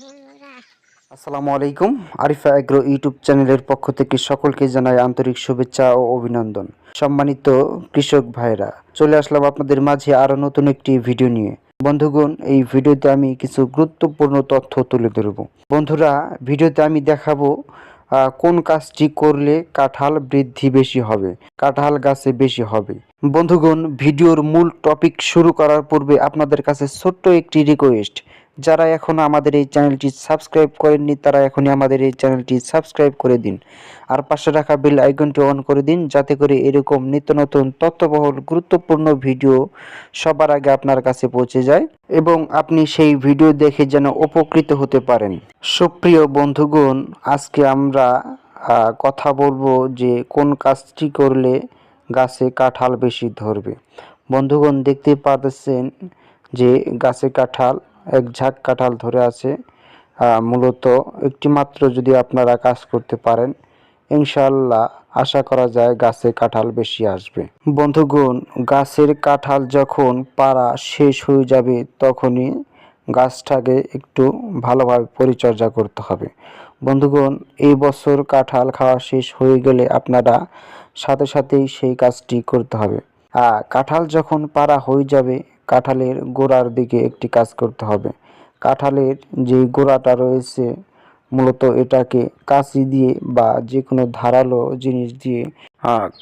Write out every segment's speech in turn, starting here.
আসসালামু আলাইকুম। Arifa agro YouTube চ্যানেলের পক্ষ থেকে সকলকে জানাই আন্তরিক শুভেচ্ছা ও অভিনন্দন। সম্মানিত কৃষক ভাইরা চলে আসলাম আপনাদের মাঝে আরও নতুন একটি ভিডিও নিয়ে। বন্ধুগণ, এই ভিডিওতে আমি কিছু গুরুত্বপূর্ণ তথ্য তুলে ধরব। বন্ধুরা, ভিডিওতে আমি দেখাবো কোন কাজটি করলে কাঁঠাল বৃদ্ধি বেশি হবে, কাঁঠাল গাছে বেশি হবে। বন্ধুগণ, ভিডিওর মূল টপিক শুরু করার পূর্বে আপনাদের কাছে ছোট্ট একটি রিকোয়েস্ট যারা এখনও আমাদের এই চ্যানেলটি সাবস্ক্রাইব করেননি, তারা এখনই আমাদের এই চ্যানেলটি সাবস্ক্রাইব করে দিন। আর পাশে রাখা বেল আইকনটি অন করে দিন, যাতে করে এরকম নিত্য নতুন তথ্যবহুল, গুরুত্বপূর্ণ ভিডিও সবার আগে আপনার কাছে পৌঁছে যায় এবং আপনি সেই ভিডিও দেখে যেন উপকৃত হতে পারেন। সুপ্রিয় বন্ধুগণ, আজকে আমরা কথা বলব যে কোন কাজটি করলে গাছে কাঁঠাল বেশি ধরবে। বন্ধুগণ দেখতে পাচ্ছেন যে গাছে কাঁঠাল এক ঝাঁক কাঁঠাল ধরে আছে। মূলত একটি মাত্র যদি আপনারা কাজ করতে পারেন ইনশাল্লাহ আশা করা যায় গাছে কাঁঠাল বেশি আসবে। বন্ধুগণ, গাছের কাঁঠাল যখন পাড়া শেষ হয়ে যাবে, তখনই গাছটাকে একটু ভালোভাবে পরিচর্যা করতে হবে। বন্ধুগণ, এই বছর কাঁঠাল খাওয়া শেষ হয়ে গেলে আপনারা সাথে সাথেই সেই কাজটি করতে হবে। কাঁঠাল যখন পাড়া হয়ে যাবে কাঁঠালের গোড়ার দিকে একটি কাজ করতে হবে। কাঁঠালের যে গোড়াটা রয়েছে, মূলত এটাকে কাঁচি দিয়ে বা যে কোনো ধারালো জিনিস দিয়ে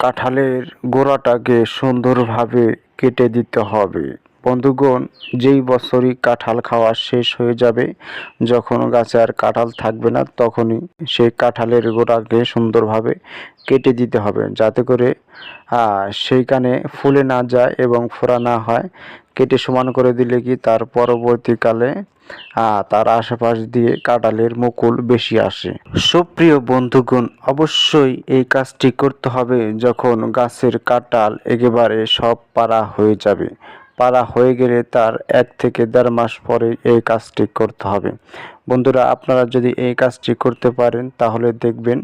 কাঁঠালের গোড়াটাকে সুন্দরভাবে কেটে দিতে হবে। বন্ধুগণ, যেই বছরই কাঁঠাল খাওয়া শেষ হয়ে যাবে, যখন গাছে আর কাঁঠাল থাকবে না, তখনই সেই কাঁঠালের গোড়াকে সুন্দরভাবে কেটে দিতে হবে, যাতে করে সেইখানে ফুলে না যায় এবং ফোড়া না হয়। কেটে সমান করে দিলে কি তার পরবর্তীকালে তার আশেপাশ দিয়ে কাঁঠালের মুকুল বেশি আসে। সুপ্রিয় বন্ধুগণ, অবশ্যই এই কাজটি করতে হবে যখন গাছের কাঁঠাল একেবারে সব পাড়া হয়ে যাবে। পাড়া হয়ে গেলে তার এক থেকে দেড় মাস পরে এই কাজটি করতে হবে। বন্ধুরা, আপনারা যদি এই কাজটি করতে পারেন, তাহলে দেখবেন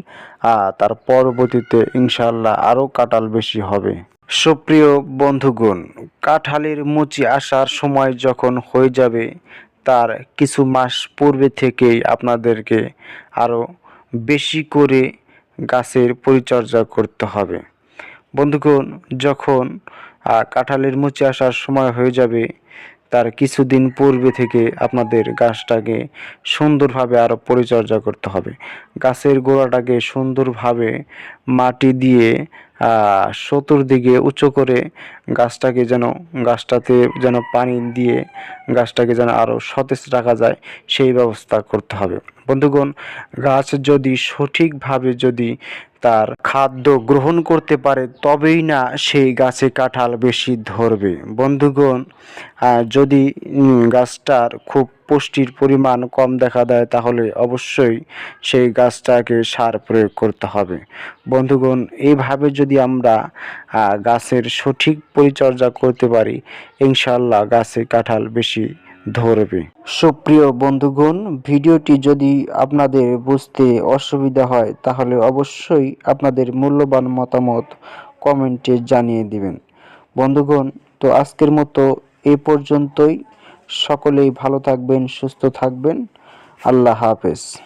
তার পরবর্তীতে ইনশাল্লাহ আরও কাঁঠাল বেশি হবে। সুপ্রিয় বন্ধুগণ, কাঁঠালের মুচি আসার সময় যখন হয়ে যাবে, তার কিছু মাস পূর্বে থেকেই আপনাদেরকে আরও বেশি করে গাছের পরিচর্যা করতে হবে। বন্ধুগণ, যখন কাঁঠালের মুচি আসার সময় হয়ে যাবে। তার কিছুদিন পূর্বে থেকে আপনাদের গাছটাকে সুন্দরভাবে আরও পরিচর্যা করতে হবে। গাছের গোড়াটাকে সুন্দরভাবে মাটি দিয়ে চতুর্দিকে উঁচু করে গাছটাকে যেন, গাছটাতে যেন পানি দিয়ে গাছটাকে যেন আরও সতেজ রাখা যায়, সেই ব্যবস্থা করতে হবে। বন্ধুগণ, গাছ যদি সঠিকভাবে যদি তার খাদ্য গ্রহণ করতে পারে, তবেই না সেই গাছে কাঁঠাল বেশি ধরবে। বন্ধুগণ যদি গাছটার খুব পুষ্টির পরিমাণ কম দেখা দেয়, তাহলে অবশ্যই সেই গাছটাকে সার প্রয়োগ করতে হবে। বন্ধুগণ, এইভাবে যদি আমরা গাছের সঠিক পরিচর্যা করতে পারি ইনশাল্লাহ গাছে কাঁঠাল বেশি ধরবে। সুপ্রিয় বন্ধুগণ, ভিডিওটি যদি আপনাদের বুঝতে অসুবিধা হয়, তাহলে অবশ্যই আপনাদের মূল্যবান মতামত কমেন্টে জানিয়ে দিবেন। বন্ধুগণ, তো আজকের মতো এ পর্যন্তই। সকলেই ভালো থাকবেন, সুস্থ থাকবেন। আল্লাহ হাফেজ।